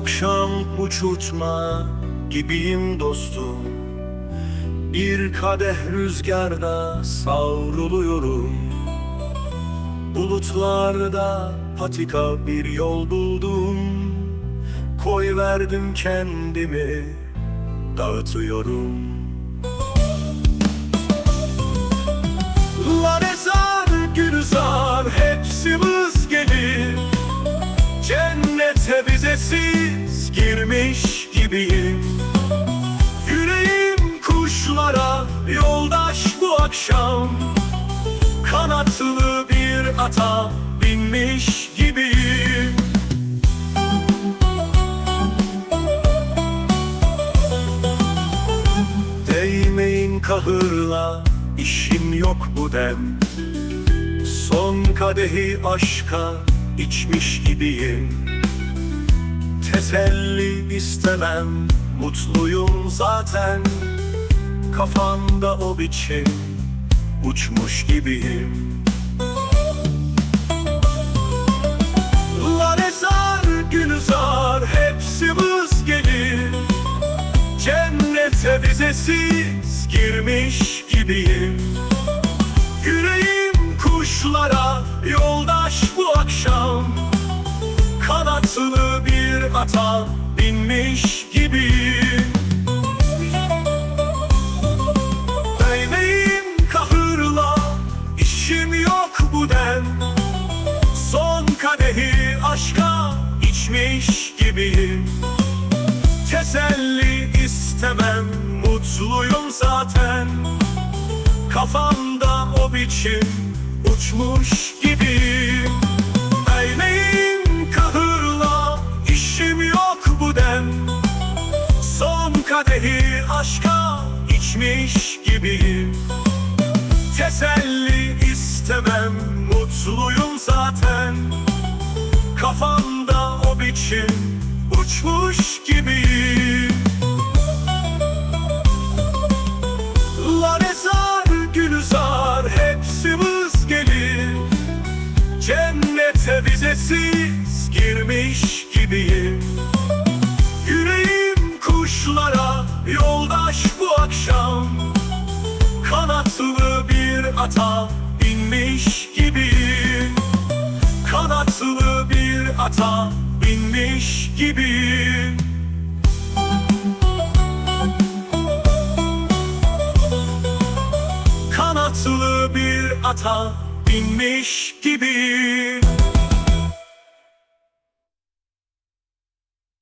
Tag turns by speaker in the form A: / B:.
A: akşam uçurtma gibiyim dostum. Bir kadeh rüzgarda savruluyorum. Bulutlarda patika bir yol buldum. Koy verdim kendimi dağıtıyorum. Larezar, gibiyim. Yüreğim kuşlara yoldaş bu akşam. Kanatlı bir ata binmiş gibiyim. Değmeyin kahırla işim yok bu dem. Son kadehi aşka içmiş gibiyim Teselli istemem mutluyum zaten. Kafamda o biçim uçmuş gibiyim. Larezar, Gülzar hepsi vız gelir Cennete vizesiz girmiş gibiyim. Yüreğim kuşlara yoldaş bu akşam. Kanatlı bir ata binmiş gibiyim. Değmeyim kahırla işim yok bu den. Son kadehi aşka içmiş gibiyim. Teselli istemem mutluyum zaten. Kafamda o biçim uçmuş gibiyim Son kadehi aşka içmiş gibiyim. Teselli istemem mutluyum zaten. Kafamda o biçim uçmuş gibiyim. Larezar, Gülzar hepsi vız gelir. Cennete vizesiz girmiş gibiyim ata binmiş gibiyim Kanatlı bir ata binmiş gibiyim Kanatlı bir ata binmiş gibiyim